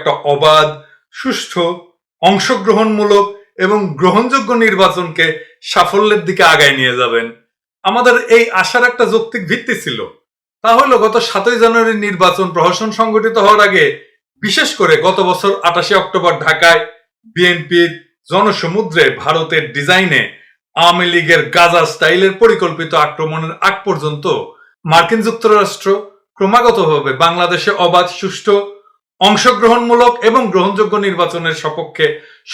একটা অবাধ, সুষ্ঠু, অংশগ্রহণমূলক এবং গ্রহণযোগ্য নির্বাচনকে সাফল্যের দিকে আগায় নিয়ে যাবেন। আমাদের এই আশার একটা যৌক্তিক ভিত্তি ছিল। তা হলো গত সাতই জানুয়ারির নির্বাচন প্রহসন সংগঠিত হওয়ার আগে, বিশেষ করে গত বছর আটাশে অক্টোবর ঢাকায় বিএনপির জনসমুদ্রে ভারতের ডিজাইনে আওয়ামী লীগের গাজা স্টাইলের পরিকল্পিত আক্রমণের আগ পর্যন্ত মার্কিন যুক্তরাষ্ট্র ক্রমাগতভাবে বাংলাদেশে অবাধ, সুষ্ঠু অংশগ্রহণমূলক এবং গ্রহণযোগ্য নির্বাচনের সপক্ষে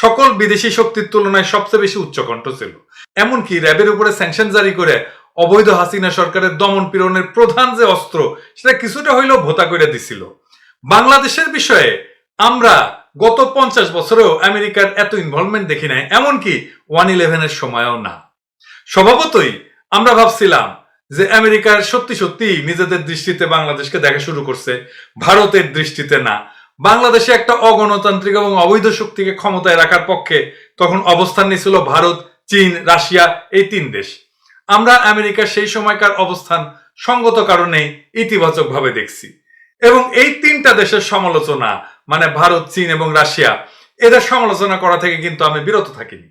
সকল বিদেশি শক্তির তুলনায় সবচেয়ে বেশি উচ্চকণ্ঠ ছিল। এমনকি র্যাবের উপরে স্যাংশন জারি করে অবৈধ হাসিনা সরকারের দমন পীড়নের প্রধান যে অস্ত্র, সেটা কিছুটা হইলেও ভোতা করে দিছিল। বাংলাদেশের বিষয়ে আমরা গত পঞ্চাশ বছরেও আমেরিকার এত ইনভলভমেন্ট দেখি নাই, এমনকি ওয়ান ইলেভেনের সময়ও না। স্বভাবতই আমরা ভাবছিলাম যে আমেরিকার সত্যি সত্যি নিজেদের দৃষ্টিতে বাংলাদেশকে দেখা শুরু করছে, ভারতের দৃষ্টিতে না। বাংলাদেশে একটা অগণতান্ত্রিক এবং অবৈধ শক্তিকে ক্ষমতায় রাখার পক্ষে তখন অবস্থান নিয়েছিল ভারত, চীন, রাশিয়া, এই তিন দেশ। আমরা আমেরিকার সেই সময়কার অবস্থান সঙ্গত কারণে ইতিবাচকভাবে দেখছি। এবং এই তিনটা দেশের সমালোচনা মানে ভারত, চীন এবং রাশিয়া, এদের সমালোচনা করা থেকে কিন্তু আমি বিরত থাকিনি।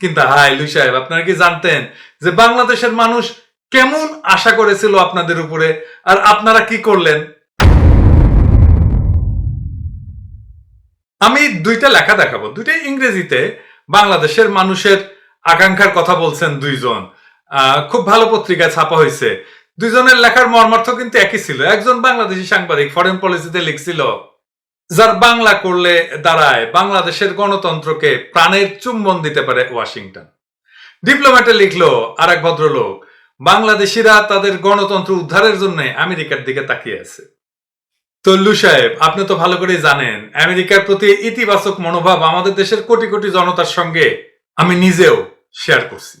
কিন্তু হাই লুই সাহেব, আপনারা কি জানতেন যে বাংলাদেশের মানুষ কেমন আশা করেছিল আপনাদের উপরে? আর আপনারা কি করলেন? আমি দুইটা লেখা দেখাবো। দুইটা ইংরেজিতে বাংলাদেশের মানুষের আকাঙ্ক্ষার কথা বলছেন দুইজন। খুব ভালো পত্রিকায় ছাপা হয়েছে। দুইজনের লেখার মর্মার্থ কিন্তু একই ছিল। একজন বাংলাদেশি সাংবাদিক ফরেন পলিসিতে লিখছিল, যার বাংলা করলে দাঁড়ায়, বাংলাদেশের গণতন্ত্রকে প্রাণের চুম্বন দিতে পারে ওয়াশিংটন। ডিপ্লোম্যাটে লিখলো আর এক ভদ্রলোক, বাংলাদেশিরা তাদের গণতন্ত্র উদ্ধারের জন্য আমেরিকার দিকে তাকিয়ে আছে। তল্লু সাহেব, আপনি তো ভালো করেই জানেন, আমেরিকার প্রতি ইতিবাচক মনোভাব আমাদের দেশের কোটি কোটি জনতার সঙ্গে আমি নিজেও শেয়ার করছি।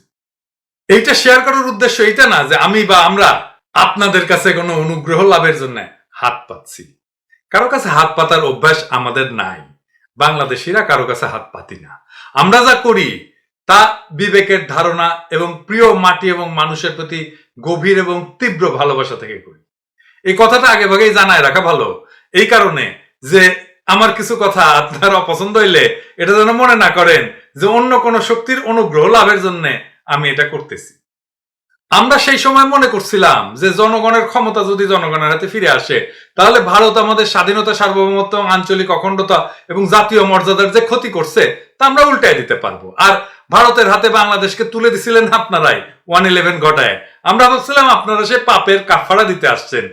এইটা শেয়ার করার উদ্দেশ্য এইটা না যে আমি বা আমরা আপনাদের কাছে কোনো অনুগ্রহ লাভের জন্য হাত পাচ্ছি কারও কাছে হাত পাতার অভ্যাস আমাদের নাই। বাংলাদেশিরা কারও কাছে হাত পাতি না। আমরা যা করি তা বিবেকের ধারণা এবং প্রিয় মাটি এবং মানুষের প্রতি গভীর এবং তীব্র ভালোবাসা থেকে করি। এই কথাটা আগে ভাগেই জানায় রাখা ভালো। এই কারণে যে আমার কিছু কথা আপনার অপছন্দ হইলে এটা যেন মনে না করেন যে অন্য কোনো শক্তির অনুগ্রহ লাভের জন্য আমি এটা করতেছি। আমরা সেই সময় মনে করছিলাম যে জনগণের ক্ষমতা যদি জনগণের হাতে ফিরে আসে, তাহলে ভারত আমাদের স্বাধীনতা, সার্বভৌমত্ব, আঞ্চলিক অখণ্ডতা এবং জাতীয় মর্যাদার যে ক্ষতি করছে, তা আমরা উল্টাই দিতে পারব। আর ভারতের হাতে বাংলাদেশকে তুলে দিছিলেন আপনারাই, ওয়ান ইলেভেন ঘটায়। আমরা ভাবছিলাম আপনারা সে পাপের কাফারা দিতে আসছেন।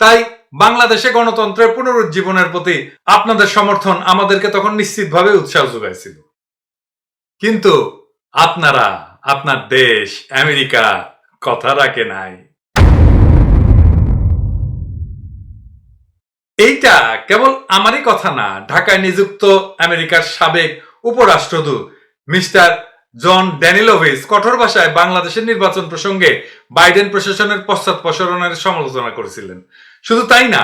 তাই বাংলাদেশে গণতন্ত্রের পুনরুজ্জীবনের প্রতি আপনাদের সমর্থন আমাদেরকে তখন নিশ্চিতভাবে উৎসাহ যোগাইছিল। কিন্তু আপনারা, আপনার দেশ, আমেরিকা, কথা রাখে নাই। এইটা কেবল আমারই কথা না, ঢাকায় নিযুক্ত আমেরিকার সাবেক উপরাষ্ট্রদূত মিস্টার জন ড্যানিলোভিস কঠোর ভাষায় বাংলাদেশের নির্বাচন প্রসঙ্গে বাইডেন প্রশাসনের পশ্চাৎপসরণের সমালোচনা করেছিলেন। শুধু তাই না,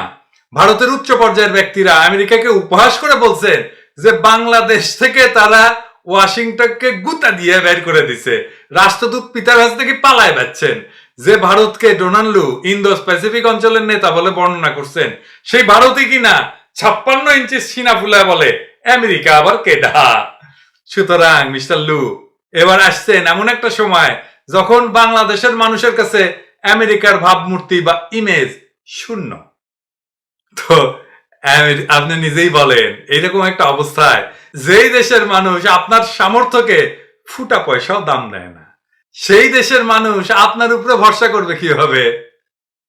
ভারতের উচ্চ পর্যায়ের ব্যক্তিরা আমেরিকাকে উপহাস করে বলছেন যে বাংলাদেশ থেকে তারা ওয়াশিংটনকে গুতা দিয়ে বের করে দিছে। রাষ্ট্রদূত পিতার কাছ থেকে পালায় যাচ্ছেন যে ভারতকে ডোনাল্ডু ইন্দো প্যাসিফিক অঞ্চলের নেতা বলে বর্ণনা করছেন, সেই ভারতই কিনা ছাপ্পান্ন ইঞ্চি সিনা ফুলায় বলে, আমেরিকা আবার কেডা? সুতরাং মিস্টার লু এবার আসছেন এমন একটা সময় যখন বাংলাদেশের মানুষের কাছে আমেরিকার ভাবমূর্তি বা ইমেজ শূন্য। তো আপনি নিজেই বলেন এইরকম একটা অবস্থায় যেই দেশের মানুষ আপনার সামর্থ্যকে ফুটা পয়সাও দাম দেয় না। সেই দেশের মানুষ আপনার উপরে ভরসা করবে কীভাবে?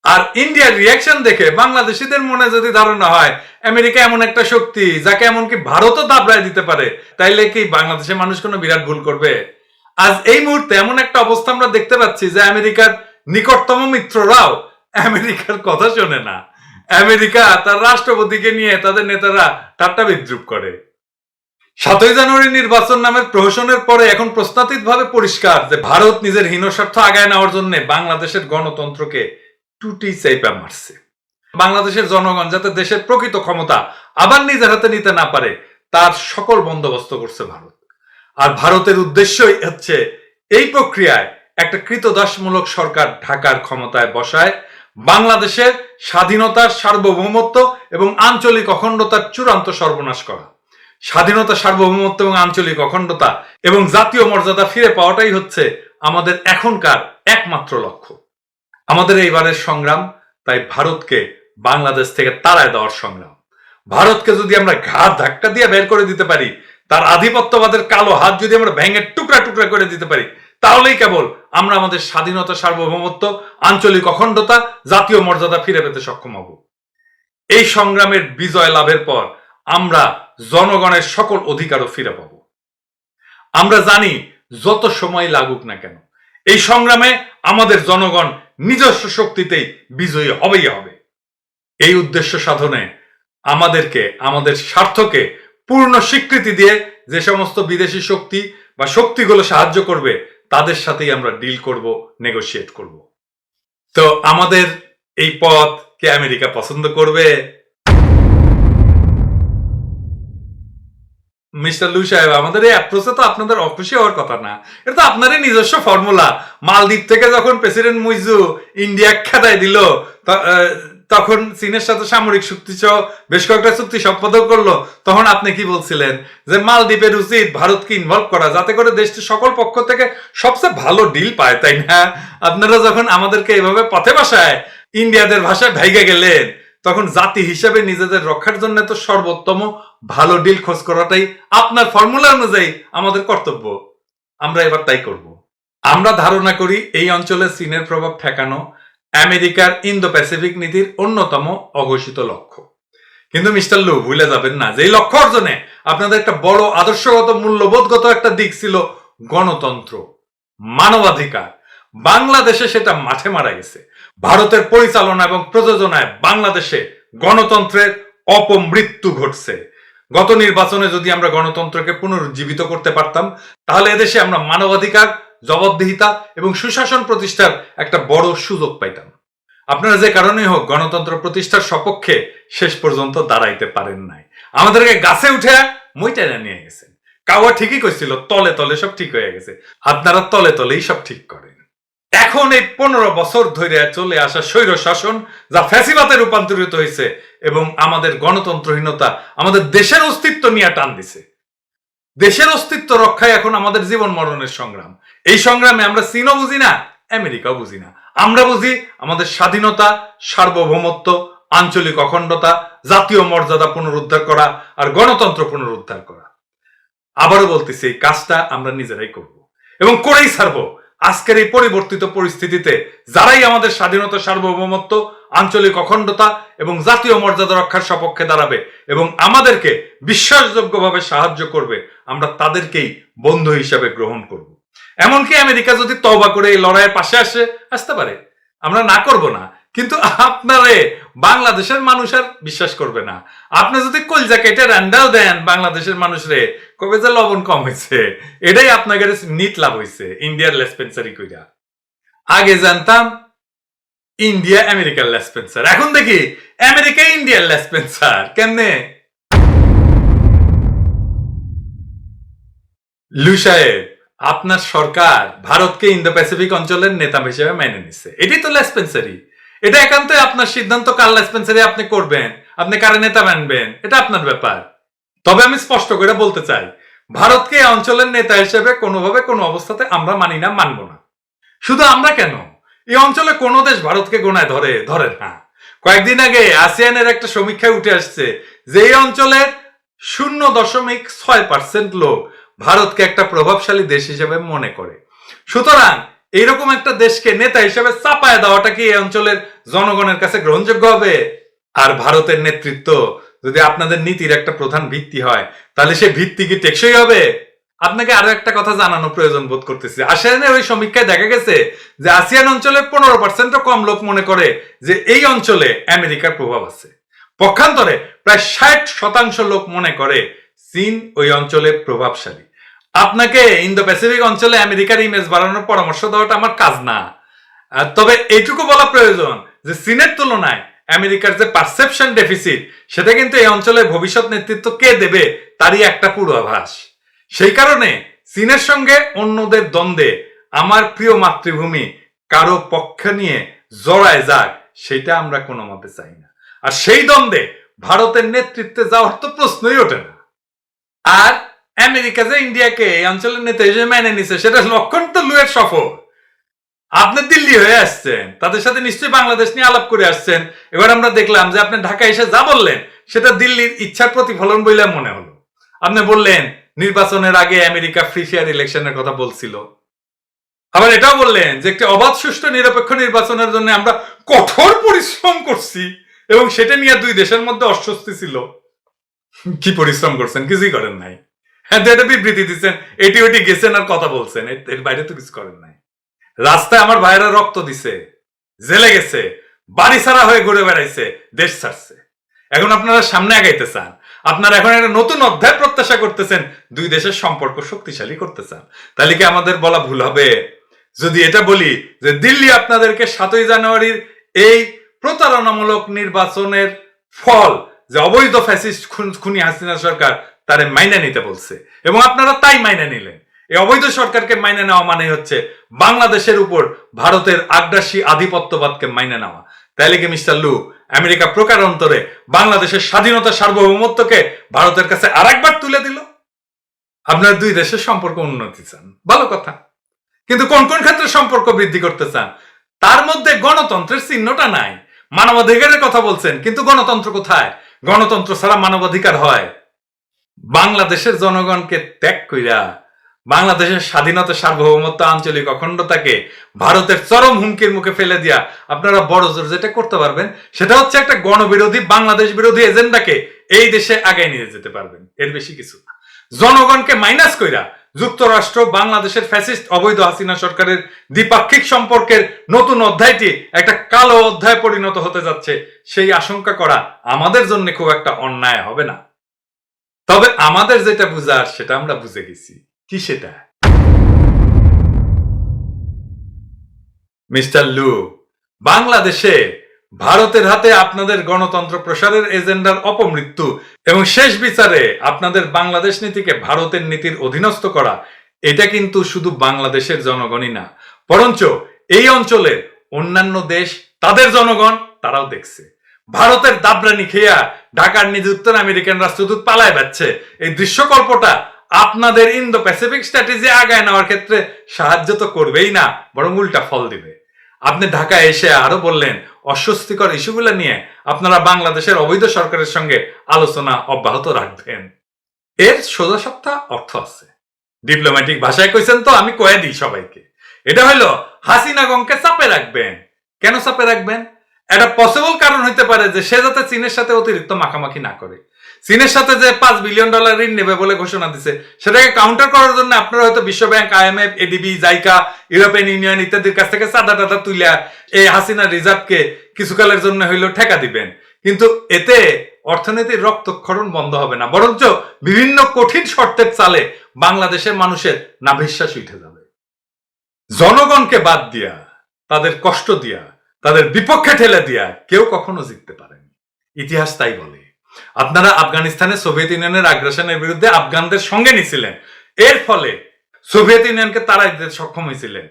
আর ইন্ডিয়ার রিয়াকশন দেখে বাংলাদেশিদের মনে যদি ধারণা হয়, আমেরিকা এমন একটা শক্তি যাকে এমনকি ভারতও দাবড়ায় দিতে পারে, তাইলে কি বাংলাদেশের মানুষ কোনো বিরাট ভুল করবে? আজ এই মুহূর্তে এমন একটা অবস্থা আমরা দেখতে পাচ্ছি যে আমেরিকার নিকটতম মিত্ররাও আমেরিকার কথা শোনে না। আমেরিকা তার রাষ্ট্রপতিকে নিয়ে তাদের নেতারা ঠাট্টা বিদ্রুপ করে। সাতই জানুয়ারি নির্বাচন নামের প্রহসনের পরে এখন প্রস্তাবিত পরিষ্কার যে ভারত নিজের হীনস্বার্থ আগায় নেওয়ার জন্য বাংলাদেশের গণতন্ত্রকে টুটি চাইপা মারছে। বাংলাদেশের জনগণ যাতে দেশের প্রকৃত ক্ষমতা আবার নিজের হাতে নিতে না পারে, তার সকল বন্দোবস্ত করছে ভারত। আর ভারতের উদ্দেশ্যই হচ্ছে এই প্রক্রিয়ায় একটা কৃতদাসমূলক সরকার ঢাকার ক্ষমতায় বসায়। বাংলাদেশের স্বাধীনতার সার্বভৌমত্ব এবং আঞ্চলিক অখণ্ডতার চূড়ান্ত সর্বনাশ করা। স্বাধীনতা সার্বভৌমত্ব এবং আঞ্চলিক অখণ্ডতা এবং জাতীয় মর্যাদা ফিরে পাওয়াটাই হচ্ছে আমাদের এখনকার একমাত্র লক্ষ্য। আমাদের এইবারের সংগ্রাম, তাই ভারতকে বাংলাদেশ থেকে তাড়ায় দেওয়ার সংগ্রাম। ভারতকে যদি আমরা ঘাট ধাক্কা দিয়ে বের করে দিতে পারি, তার আধিপত্যবাদের কালো হাত যদি আমরা ভেঙে টুকরা টুকরা করে দিতে পারি, তাহলেই কেবল আমরা আমাদের স্বাধীনতা, সার্বভৌমত্ব, আঞ্চলিক অখণ্ডতা, জাতীয় মর্যাদা ফিরে পেতে সক্ষম হব। এই সংগ্রামের বিজয় লাভের পর আমরা জনগণের সকল অধিকারও ফিরে পাব। আমরা জানি যত সময় লাগুক না কেন, এই সংগ্রামে আমাদের জনগণ নিজস্ব শক্তিতেই বিজয়ী হবেই হবে। এই উদ্দেশ্য সাধনে আমাদেরকে, আমাদের স্বার্থকে পূর্ণ স্বীকৃতি দিয়ে যে সমস্ত বিদেশি শক্তি বা শক্তিগুলো সাহায্য করবে, তাদের সাথেই আমরা ডিল করব নেগোসিয়েট করব। তো আমাদের এই পথ কে আমেরিকা পছন্দ করবে। মিস্টার লু সাহেব, আমাদের এই অ্যাপ্রোচে তো আপনাদের অখুশি হওয়ার কথা না। এটা তো আপনারই নিজস্ব ফর্মুলা মালদ্বীপ থেকে যখন প্রেসিডেন্ট মুইজু ইন্ডিয়া খেদায় দিল তখন চীনের সাথে সামরিক চুক্তি সহ বেশ কয়েকটা চুক্তি সম্পাদক করল। তখন আপনি কি বলছিলেন? যে মালদ্বীপের উচিত ভারতকে ইনভলভ করা, যাতে করে দেশটি সকল পক্ষ থেকে সবচেয়ে ভালো ডিল পায়, তাই না? আপনারা যখন আমাদেরকে এভাবে পথে বাসায় ইন্ডিয়াদের ভাষায় ভাইগে গেলেন তখন জাতি হিসেবে নিজেদের রক্ষার জন্য তো সর্বোত্তম ভালো ডিল খোঁজ করাটাই আপনার ফর্মুলা অনুযায়ী আমাদের কর্তব্য। আমরা এবার তাই করব। আমরা ধারণা করি এই অঞ্চলে চীনের প্রভাব ঠেকানো আমেরিকার ইন্দো প্যাসিফিক নীতির অন্যতম অঘোষিত লক্ষ্য। কিন্তু মিস্টার লু, ভুলে যাবেন না যে লক্ষ্য অর্জনে আপনাদের একটা বড় আদর্শগত মূল্যবোধগত একটা দিক ছিল গণতন্ত্র, মানবাধিকার। বাংলাদেশে সেটা মাঠে মারা গেছে। ভারতের পরিচালনা এবং প্রযোজনায় বাংলাদেশে গণতন্ত্রের অপমৃত্যু ঘটছে। গত নির্বাচনে যদি আমরা গণতন্ত্রকে পুনরুজ্জীবিত করতে পারতাম, তাহলে এদেশে আমরা মানবাধিকার, জবাবদিহিতা এবং সুশাসন প্রতিষ্ঠার একটা বড় সুযোগ পাইতাম। আপনারা যে কারণেই হোক গণতন্ত্র প্রতিষ্ঠার সপক্ষে শেষ পর্যন্ত দাঁড়াইতে পারেন নাই। আমাদেরকে গাছে উঠে মইটাইনা নিয়ে গেছেন কাওয়া ঠিকই কইছিল, তলে তলে সব ঠিক হয়ে গেছে। আপনারা তলে তলেই সব ঠিক করেন এখন এই পনেরো বছর ধরে চলে আসা স্বৈর শাসন, যা ফ্যাসিবাতে রূপান্তরিত হয়েছে এবং আমাদের গণতন্ত্রহীনতা আমাদের দেশের অস্তিত্ব নিয়ে টান দিছে। দেশের অস্তিত্ব রক্ষায় এখন আমাদের জীবন মরণের সংগ্রাম। এই সংগ্রামে আমরা চীনও বুঝি না, আমেরিকাও বুঝি না। আমরা বুঝি আমাদের স্বাধীনতা, সার্বভৌমত্ব, আঞ্চলিক অখণ্ডতা, জাতীয় মর্যাদা পুনরুদ্ধার করা আর গণতন্ত্র পুনরুদ্ধার করা। আবারও বলতেছি, এই কাজটা আমরা নিজেরাই করব এবং করেই ছাড়বো। আজকের এই পরিবর্তিত পরিস্থিতিতে যারাই আমাদের স্বাধীনতা, সার্বভৌমত্ব, আঞ্চলিক অখণ্ডতা এবং জাতীয় মর্যাদা রক্ষার সপক্ষে দাঁড়াবে এবং আমাদেরকে বিশ্বাসযোগ্যভাবে সাহায্য করবে, আমরা তাদেরকেই বন্ধু হিসাবে গ্রহণ করব। এমনকি আমেরিকা যদি তবা করে এই লড়াইয়ের পাশে আসে, আসতে পারে। আমরা না করব না। কিন্তু আপনারে বাংলাদেশের মানুষ আর বিশ্বাস করবে না। আপনি যদি কলজা কেটে রান্দাও দেন বাংলাদেশের মানুষরে, কবে যে লবণ কম হয়েছে? এটাই আপনাদের নিট লাভ হয়েছে ইন্ডিয়ার লেসপেন্সারি কইরা। আগে জানতাম, ইন্ডিয়া আমেরিকার লেসপেন্সার এখন দেখি, আমেরিকা ইন্ডিয়ার লেসপেন্সার কেমনে? লু সাহেব, আপনার সরকার ভারতকে ইন্দো প্যাসিফিক অঞ্চলের নেতা হিসেবে মেনে নিচ্ছে এটাই তো লেসপেন্সারি এটা একান্তই আপনার সিদ্ধান্ত কার লেসপেন্সারি আপনি করবেন, আপনি কারে নেতা মানবেন, এটা আপনার ব্যাপার। তবে আমি স্পষ্ট করে বলতে চাই, ভারতকে অঞ্চলের নেতা হিসেবে কোনোভাবে কোনো অবস্থাতে আমরা মানি না, মানব না। শুধু আমরা কেন? এই অঞ্চলে কোনো দেশ ভারতকে গোনায় ধরে ধরে না। কয়েকদিন আগে আসিয়ানের একটা সমীক্ষায় উঠে আসছে যে এই অঞ্চলের শূন্য দশমিক ছয় পার্সেন্ট লোক ভারতকে একটা প্রভাবশালী দেশ হিসেবে মনে করে। সুতরাং এইরকম একটা দেশকে নেতা হিসেবে চাপায় দেওয়াটা কি এই অঞ্চলের জনগণের কাছে গ্রহণযোগ্য হবে? আর ভারতের নেতৃত্ব যদি আপনাদের নীতির একটা প্রধান ভিত্তি হয়, তাহলে সে ভিত্তি কি টেকসই হবে? আপনাকে আরও একটা কথা জানানো প্রয়োজন বোধ করতেছি। আসিয়ানের ওই সমীক্ষায় দেখা গেছে যে আসিয়ান অঞ্চলে পনেরো পার্সেন্ট কম লোক মনে করে যে এই অঞ্চলে আমেরিকার প্রভাব আছে। পক্ষান্তরে প্রায় ষাট শতাংশ লোক মনে করে চীন ওই অঞ্চলে প্রভাবশালী। আপনাকে ইন্দো প্যাসিফিক অঞ্চলে আমেরিকার ইমেজ বাড়ানোর পরামর্শ দেওয়াটা আমার কাজ না। তবে এইটুকু বলা প্রয়োজন যে চীনের তুলনায় আমেরিকার যে পারসেপশন ডেফিসিট সেটা কিন্তু এই অঞ্চলের ভবিষ্যৎ নেতৃত্ব কে দেবে, তারই একটা পূর্বাভাস। সেই কারণে চীনের সঙ্গে অন্যদের দ্বন্দ্বে আমার প্রিয় মাতৃভূমি কারও পক্ষ নিয়ে জড়ায় যাক, সেটা আমরা কোনো মতে চাই না। আর সেই দ্বন্দ্বে ভারতের নেতৃত্বে যাওয়ার তো প্রশ্নই ওঠে না। আর আমেরিকা যে ইন্ডিয়াকে এই অঞ্চলের নেতা হিসেবে মেনে নিছে, সেটা লক্ষণ তো লুয়ের সফর। আপনি দিল্লি হয়ে আসছেন, তাদের সাথে নিশ্চয়ই বাংলাদেশ নিয়ে আলাপ করে আসছেন। এবার আমরা দেখলাম যে আপনি ঢাকা এসে যা বললেন, সেটা দিল্লির ইচ্ছার প্রতিফলন বলে মনে হলো। আপনি বললেন, নির্বাচনের আগে আমেরিকা ফ্রি ফেয়ার ইলেকশনের কথা বলছিল। আবার এটাও বললেন যে একটি অবাধ, সুষ্ঠু, নিরপেক্ষ নির্বাচনের জন্য আমরা কঠোর পরিশ্রম করছি এবং সেটা নিয়ে দুই দেশের মধ্যে অস্বস্তি ছিল। কি পরিশ্রম করছেন? কিছুই করেন নাই। হ্যাঁ বিবৃতি দিচ্ছেন, এটি ওটি গেছেন আর কথা বলছেন, এর- বাইরে তো কিছু করেন নাই। রাস্তায় আমার রক্ত দিছে, জেলে গেছে, বাড়ি ছাড়া হয়ে ঘুরে বেড়াইছে, দেশ ছাড়ছে। এখন আপনারা সামনে আগাইতে চান, আপনারা এখন একটা নতুন অধ্যায় প্রত্যাশা করতেছেন, দুই দেশের সম্পর্ক শক্তিশালী করতে চান। তাহলে কি আমাদের বলা ভুল হবে? যদি এটা বলি যে দিল্লি আপনাদেরকে সাতই জানুয়ারির এই প্রতারণামূলক নির্বাচনের ফল, যে অবৈধ ফ্যাসিস্ট খুনি হাসিনা সরকার তারে মাইনে নিতে বলছে। এবং আপনারা তাই মাইনে নিলেন। এই অবৈধ সরকারকে মাইনে নেওয়া মানে হচ্ছে বাংলাদেশের উপর ভারতের আগ্রাসী আধিপত্যবাদকে মাইনে নেওয়া। তাইলে কি মিস্টার লু, আমেরিকা প্রকারান্তরে বাংলাদেশের স্বাধীনতা সার্বভৌমত্বকে ভারতের কাছে আরেকবার তুলে দিল? আপনার দুই দেশের সম্পর্ক উন্নতি চান। ভালো কথা। কিন্তু কোন কোন ক্ষেত্রে সম্পর্ক বৃদ্ধি করতে চান? তার মধ্যে গণতন্ত্রের চিহ্নটা নাই। মানবাধিকারের কথা বলছেন, কিন্তু গণতন্ত্র কোথায়? গণতন্ত্র ছাড়া মানবাধিকার হয়। বাংলাদেশের জনগণকে ত্যাগ কইরা বাংলাদেশের স্বাধীনতা, সার্বভৌমত্ব, আঞ্চলিক অখণ্ডতাকে ভারতের চরম হুমকির মুখে ফেলে দিয়া আপনারা বড় জোর যেটা করতে পারবেন, সেটা হচ্ছে একটা গণবিরোধী, বাংলাদেশ বিরোধী এজেন্ডাকে এই দেশে আগায় নিয়ে যেতে পারবেন, এর বেশি কিছু না। জনগণকে মাইনাস কইরা যুক্তরাষ্ট্র, বাংলাদেশের ফ্যাসিস্ট অবৈধ হাসিনা সরকারের দ্বিপাক্ষিক সম্পর্কের নতুন অধ্যায়টি একটা কালো অধ্যায় পরিণত হতে যাচ্ছে, সেই আশঙ্কা করা আমাদের জন্য খুব একটা অন্যায় হবে না। তবে আমাদের যেটা বুঝার, সেটা আমরা বুঝে গেছি। কি সেটা? মিস্টার লু, বাংলাদেশে ভারতের হাতে আপনাদের গণতন্ত্র প্রসারের এজেন্ডার অপমৃত্যু এবং শেষ বিচারে আপনাদের বাংলাদেশ নীতিকে ভারতের নীতির অধীনস্থ করা, এটা কিন্তু শুধু বাংলাদেশের জনগণই না। বরঞ্চ এই অঞ্চলের অন্যান্য দেশ, তাদের জনগণ, তারাও দেখছে। ভারতের দাবরানি খেয়া ঢাকার নিযুক্ত আমেরিকান রাষ্ট্রদূত পালায় যাচ্ছে এই দৃশ্যকল্পটা আপনাদের ইন্দো প্যাসিফিক স্ট্র্যাটেজি আগায় নেওয়ার ক্ষেত্রে সাহায্য তো করবেই না, বরং উল্টা ফল দিবে। আপনি ঢাকায় এসে আরও বললেন, অস্বস্তিকর ইস্যুগুলো নিয়ে আপনারা বাংলাদেশের অবৈধ সরকারের সঙ্গে আলোচনা অব্যাহত রাখবেন। এর সোজা সপ্তাহ অর্থ আছে। ডিপ্লোম্যাটিক ভাষায় কইছেন তো, আমি কয়ে দিই সবাইকে। এটা হলো হাসিনা গংকে চাপে রাখবেন। কেন চাপে রাখবেন? একটা পসিবল কারণ হইতে পারে যে সে যাতে চীনের সাথে অতিরিক্ত মাখামাখি না করে। চীনের সাথে যে পাঁচ বিলিয়ন ডলার ঋণ নেবে বলে ঘোষণা দিছে, সেটাকে কাউন্টার করার জন্য আপনারা হয়তো বিশ্ব bank IMF ADB JICA, European Union ইত্যাদির কাছ থেকে চাঁদা টাদা তুলিয়া এই হাসিনা রিজার্ভকে কিছুকালের জন্য হইলেও ঠেকা দিবেন। কিন্তু এতে অর্থনীতির রক্তক্ষরণ বন্ধ হবে না, বরঞ্চ বিভিন্ন কঠিন শর্তের চালে বাংলাদেশের মানুষের নাভিশ্বাস উঠে যাবে। জনগণকে বাদ দিয়া, তাদের কষ্ট দিয়া তাদের বিপক্ষে ঠেলে দিয়া কেউ কখনো জিততে পারেনি। ইতিহাস তাই বলে, আপনারা আফগানিস্তানে সোভিয়েত ইউনিয়নের আগ্রাসনের বিরুদ্ধে আফগানদের সঙ্গে নিছিলেন। এর ফলে সোভিয়েত ইউনিয়নকে দিতে সক্ষম হয়েছিলেন।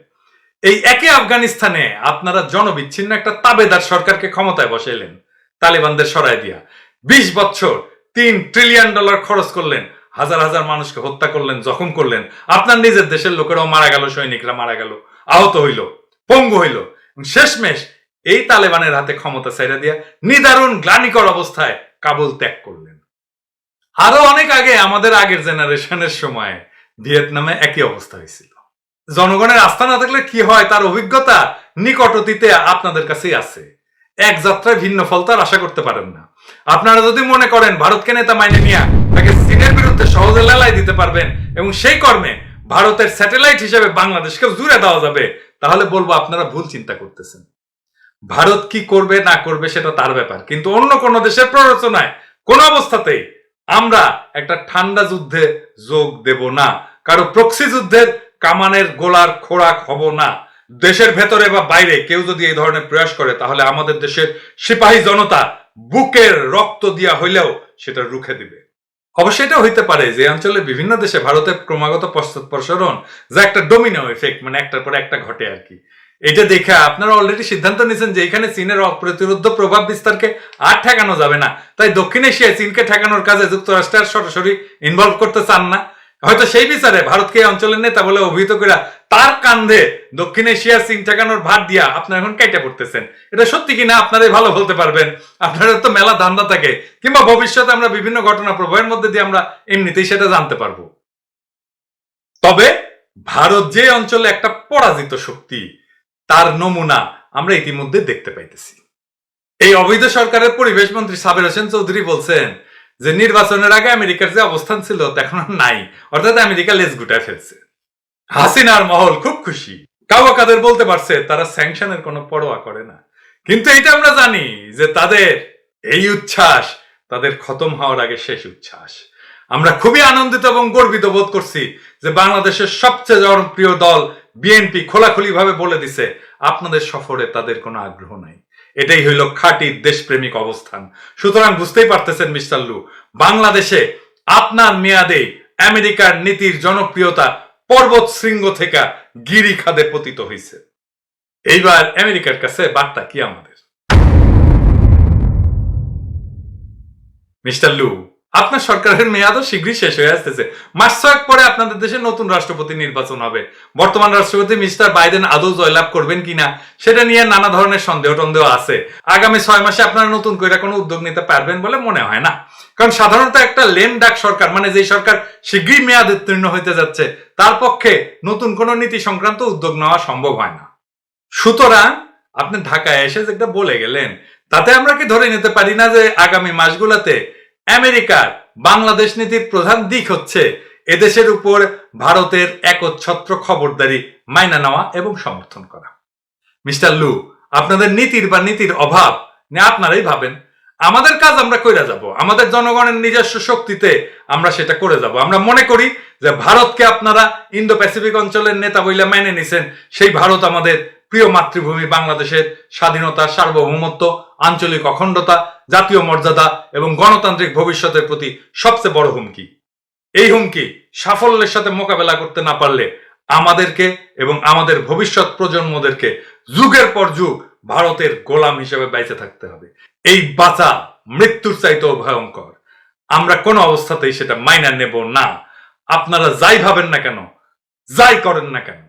এই একই আফগানিস্তানে আপনারা জনবিচ্ছিন্ন একটা তাবেদার সরকারকে ক্ষমতায় বসাইলেন, তালিবানদের সরাই দিয়া। বিশ বছর তিন ট্রিলিয়ন ডলার খরচ করলেন, হাজার হাজার মানুষকে হত্যা করলেন, জখম করলেন। আপনার নিজের দেশের লোকেরাও মারা গেল, সৈনিকরা মারা গেল, আহত হইল, পঙ্গু হইল। শেষমেশ এই তালেবানের হাতে ক্ষমতা ছেড়ে দিয়া নিদারুণ গ্লানিকর অবস্থায় কাবুল ত্যাগ করলেন। আরও অনেক আগে আমাদের আগের জেনারেশনের সময় ভিয়েতনামে একই অবস্থা হয়েছিল। জনগণের আস্থা না থাকলে কি হয় তার অভিজ্ঞতা নিকট অতীতে আপনাদের কাছেই আছে। এক যাত্রায় ভিন্ন ফল তার আশা করতে পারেন না। আপনারা যদি মনে করেন ভারতকে নেতা মাইনে নিয়ে তাকে চীনের বিরুদ্ধে সহজে লেলাই দিতে পারবেন এবং সেই কর্মে ভারতের স্যাটেলাইট হিসেবে বাংলাদেশকে জুড়ে দেওয়া যাবে, তাহলে বলব আপনারা ভুল চিন্তা করতেছেন। ভারত কি করবে, না করবে সেটা তার ব্যাপার। কিন্তু অন্য কোন দেশের প্ররোচনায়, কোন অবস্থাতেই আমরা একটা ঠান্ডা যুদ্ধে যোগ দেব না। কারও প্রক্সি যুদ্ধের কামানের গোলার খোরাক হব না। দেশের ভেতরে বা বাইরে কেউ যদি এই ধরনের প্রয়াস করে, তাহলে আমাদের দেশের সিপাহী জনতা বুকের রক্ত দিয়া হইলেও সেটা রুখে দিবে। অবশ্যই এটা হইতে পারে যে অঞ্চলে বিভিন্ন দেশে ভারতের ক্রমাগত পশ্চাৎপসরণ, যা একটা ডোমিনো এফেক্ট মানে একটার পর একটা ঘটে আর কি। এটা দেখে আপনারা অলরেডি সিদ্ধান্ত নিয়েছেন যে এখানে চীনের অপ্রতিরোধ প্রভাব বিস্তারকে আর ঠেকানো যাবে না। তাই দক্ষিণ এশিয়ায় চীনকে ঠেকানোর কাজে যুক্তরাষ্ট্র সরাসরি ইনভলভ করতে চান না। হয়তো সেই বিচারে ভারতকে এই অঞ্চলের নেতা বলে অভিহিত করে তার কান্ধে দক্ষিণ এশিয়ার চীন ঠেকানোর ভার দিয়া আপনারা এখন কেটে পড়তেছেন। এটা সত্যি কিনা আপনারাই ভালো বলতে পারবেন। আপনাদের তো মেলা ধান্দা থাকে। কিংবা ভবিষ্যতে আমরা বিভিন্ন ঘটনা প্রবাহের মধ্যে দিয়ে আমরা এমনিতেই সেটা জানতে পারব। তবে ভারত যে অঞ্চলে একটা পরাজিত শক্তি তার নমুনা আমরা ইতিমধ্যে দেখতে পাইতেছি। এই অবৈধ সরকারের পরিবেশ মন্ত্রী সাবের হোসেন চৌধুরী বলছেন যে, নির্বাচনের আগে আমেরিকার যে অবস্থান ছিল এখন নাই, অর্থাৎ আমেরিকা লেজ গুটায় ফেলছে। হাসিনার মহল খুব খুশি। কাউয়া কাদের বলতে পারছে, তারা স্যাংশনের কোনো পরোয়া করে না। কিন্তু এটা আমরা জানি যে, তাদের এই উচ্ছ্বাস, তাদের খতম হওয়ার আগে শেষ উচ্ছ্বাস। আমরা খুবই আনন্দিত এবং গর্বিত বোধ করছি যে, বাংলাদেশের সবচেয়ে জনপ্রিয় দল বিএনপি খোলাখুলি ভাবে বলে দিছে, আপনাদের সফরে তাদের কোনো আগ্রহ নাই। এটাই হইল খাঁটি দেশপ্রেমিক অবস্থান। সুতরাং বুঝতেই পারতেছেন মিস্টার লু, বাংলাদেশে আপনার মেয়াদে আমেরিকার নীতির জনপ্রিয়তা পর্বত শৃঙ্গ থেকে গিরি খাদে পতিত হয়েছে এইবার আমেরিকার কাছে বার্তা কি আমাদের? মিস্টার লু আপনার সরকারের মেয়াদও শীঘ্রই শেষ হয়ে আসতেছে। মাস ছয়েক পরে আপনাদের দেশে নতুন রাষ্ট্রপতি নির্বাচন হবে। বর্তমান রাষ্ট্রপতি মিস্টার বাইডেন আদৌ জয়লাভ করবেন কিনা, সেটা নিয়ে নানা ধরনের সন্দেহ টন্দেহ আছে। আগামী ছয় মাসে আপনারা নতুন করে কোনো উদ্যোগ নিতে পারবেন বলে মনে হয় না। কারণ সাধারণত একটা লেম ডাক সরকার মানে যেই সরকার শীঘ্রই মেয়াদ উত্তীর্ণ হইতে যাচ্ছে, তার পক্ষে নতুন কোনো নীতি সংক্রান্ত উদ্যোগ নেওয়া সম্ভব হয় না। সুতরাং আপনি ঢাকায় এসে যেটা বলে গেলেন, তাতে আমরা কি ধরে নিতে পারি না যে আগামী মাসগুলোতে আমেরিকার বাংলাদেশ নীতির প্রধান দিক হচ্ছে এদেশের উপর ভারতের একচ্ছত্র খবরদারি মাইনা নেওয়া এবং সমর্থন করা। মিস্টার লু, আপনাদের নীতির বা নীতির অভাব নিয়ে আপনারাই ভাবেন। আমাদের কাজ আমরা কইরা যাব, আমাদের জনগণের নিজস্ব শক্তিতে আমরা সেটা করে যাব। আমরা মনে করি যে ভারতকে আপনারা ইন্দো প্যাসিফিক অঞ্চলের নেতা বইলে মেনে নিছেন, সেই ভারত আমাদের প্রিয় মাতৃভূমি বাংলাদেশের স্বাধীনতা, সার্বভৌমত্ব, আঞ্চলিক অখণ্ডতা, জাতীয় মর্যাদা এবং গণতান্ত্রিক ভবিষ্যতের প্রতি সবচেয়ে বড় হুমকি। এই হুমকি সাফল্যের সাথে মোকাবেলা করতে না পারলে আমাদেরকে এবং আমাদের ভবিষ্যৎ প্রজন্মদেরকে যুগের পর যুগ ভারতের গোলাম হিসেবে বেঁচে থাকতে হবে। এই বাঁচা মৃত্যুর চাইতেও ভয়ঙ্কর। আমরা কোনো অবস্থাতেই সেটা মাইনা নেব না। আপনারা যাই ভাবেন না কেন, যাই করেন না কেন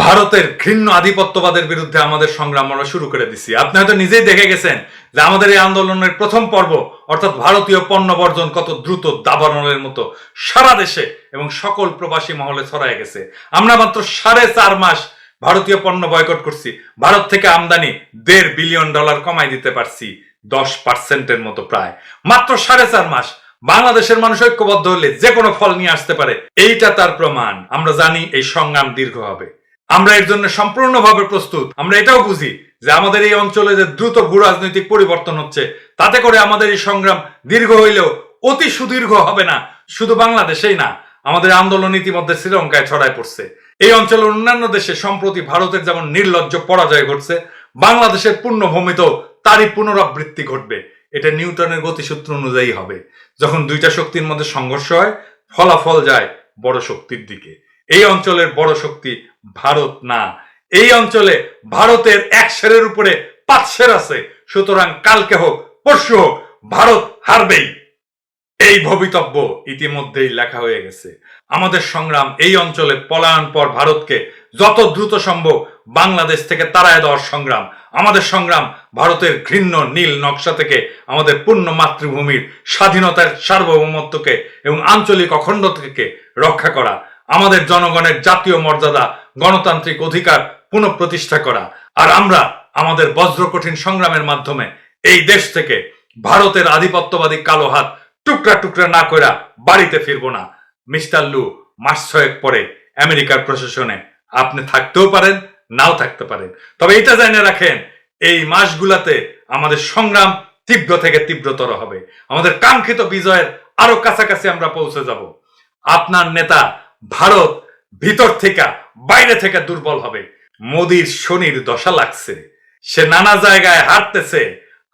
ভারতের ঘৃণ্য আধিপত্যবাদের বিরুদ্ধে আমাদের সংগ্রাম আমরা শুরু করে দিছি। আপনি হয়তো নিজেই দেখে গেছেন যে আমাদের এই আন্দোলনের প্রথম পর্ব, অর্থাৎ ভারতীয় পণ্য বর্জন কত দ্রুত দাবানলের মতো সারা দেশে এবং সকল প্রবাসী মহলে ছড়ায় গেছে। আমরা মাত্র সাড়ে চার মাস ভারতীয় পণ্য বয়কট করছি। ভারত থেকে আমদানি দেড় বিলিয়ন ডলার কমাই দিতে পারছি, দশ পার্সেন্টের মতো প্রায়। মাত্র সাড়ে চার মাস বাংলাদেশের মানুষ ঐক্যবদ্ধ হলে যে কোনো ফল নিয়ে আসতে পারে, এইটা তার প্রমাণ। আমরা জানি এই সংগ্রাম দীর্ঘ হবে। আমরা এর জন্য সম্পূর্ণভাবে প্রস্তুত। আমরা এটাও বুঝি যে আমাদের এই অঞ্চলে যে দ্রুত ভূ রাজনৈতিক পরিবর্তন হচ্ছে, তাতে করে আমাদের এই সংগ্রাম দীর্ঘ হইলেও অতি সুদীর্ঘ হবে না। শুধু বাংলাদেশেই না, আমাদের আন্দোলন ইতিমধ্যে শ্রীলঙ্কায় ছড়ায় পড়ছে। এই অঞ্চলের অন্যান্য দেশে সম্প্রতি ভারতের যেমন নির্লজ্জ পরাজয় ঘটছে, বাংলাদেশের পূর্ণভূমিতেও তারই পুনরাবৃত্তি ঘটবে। এটা নিউটনের গতিসূত্র অনুযায়ী হবে। যখন দুইটা শক্তির মধ্যে সংঘর্ষ হয়, ফলাফল যায় বড় শক্তির দিকে। এই অঞ্চলের বড় শক্তি ভারত না। এই অঞ্চলে ভারতের এক সেরের উপরে পাঁচ সের আছে। সুতরাং কালকে হোক, পরশু হোক, ভারত হারবেই। এই ভবিতব্য ইতিমধ্যেই লেখা হয়ে গেছে। আমাদের সংগ্রাম এই অঞ্চলে পলায়ন পর ভারতকে যত দ্রুত সম্ভব বাংলাদেশ থেকে তাড়ায় দেওয়ার সংগ্রাম, আমাদের সংগ্রাম ভারতের ঘৃণ্য নীল নকশা থেকে আমাদের পূর্ণ মাতৃভূমির স্বাধীনতার সার্বভৌমত্বকে এবং আঞ্চলিক অখণ্ডতাকে রক্ষা করা। আমাদের জনগণের জাতীয় মর্যাদা, গণতান্ত্রিক অধিকার পুনঃপ্রতিষ্ঠা করা। আর আমরা আমাদের বজ্রকঠিন সংগ্রামের মাধ্যমে এই দেশ থেকে ভারতের আধিপত্যবাদী কালো হাত টুকরা টুকরা না কইরা বাড়িতে ফিরবো না। মিস্টার লু, মাস ছয়েক পরে আমেরিকার প্রশাসনে আপনি থাকতেও পারেন, নাও থাকতে পারেন। তবে এটা জেনে রাখেন, এই মাসগুলাতে আমাদের সংগ্রাম তীব্র থেকে তীব্রতর হবে। আমাদের কাঙ্ক্ষিত বিজয়ের আরও কাছাকাছি আমরা পৌঁছে যাব। আপনার নেতা ভারত ভিতর থেকে বাইরে থেকে দুর্বল হবে। মোদির শনির দশা লাগছে। সে নানা জায়গায় হারতেছে।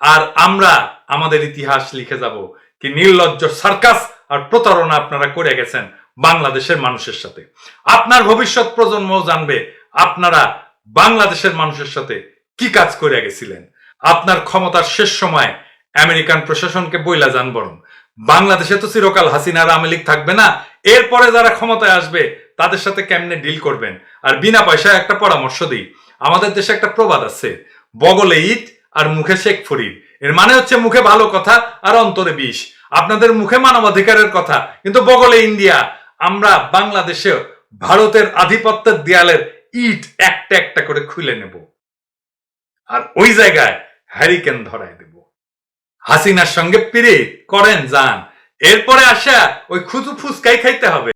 আর আমরা আমাদের ইতিহাস লিখে যাব। কি নির্লজ্জ সার্কাস আর প্রতারণা আপনারা করে গেছেন বাংলাদেশের মানুষের সাথে। আপনার ভবিষ্যৎ প্রজন্ম জানবে আপনারা বাংলাদেশের মানুষের সাথে কি কাজ করে গেছিলেন। আপনার ক্ষমতার শেষ সময় আমেরিকান প্রশাসনকে বইলা যান বরং। বাংলাদেশে তো চিরকাল হাসিনার আওয়ামী লীগ থাকবে না। এরপরে যারা ক্ষমতায় আসবে, তাদের সাথে কেমনে ডিল করবেন? আর বিনা পয়সায় একটা পরামর্শ দিই। আমাদের দেশে একটা প্রবাদ আছে, বগলে ইট আর মুখে শেখ ফরিদ। এর মানে হচ্ছে মুখে ভালো কথা আর অন্তরে বিষ। আপনাদের মুখে মানবাধিকারের কথা, কিন্তু বগলে ইন্ডিয়া, আমরা বাংলাদেশে ভারতের আধিপত্যের দেয়ালের ইট একটা একটা করে খুলে নেব। আর ওই জায়গায় হ্যারিকেন ধরায় দেব। হাসিনার সঙ্গে পিরিত করেন যান এরপরে আসা ওই খুচু ফুচকাই খাইতে হবে।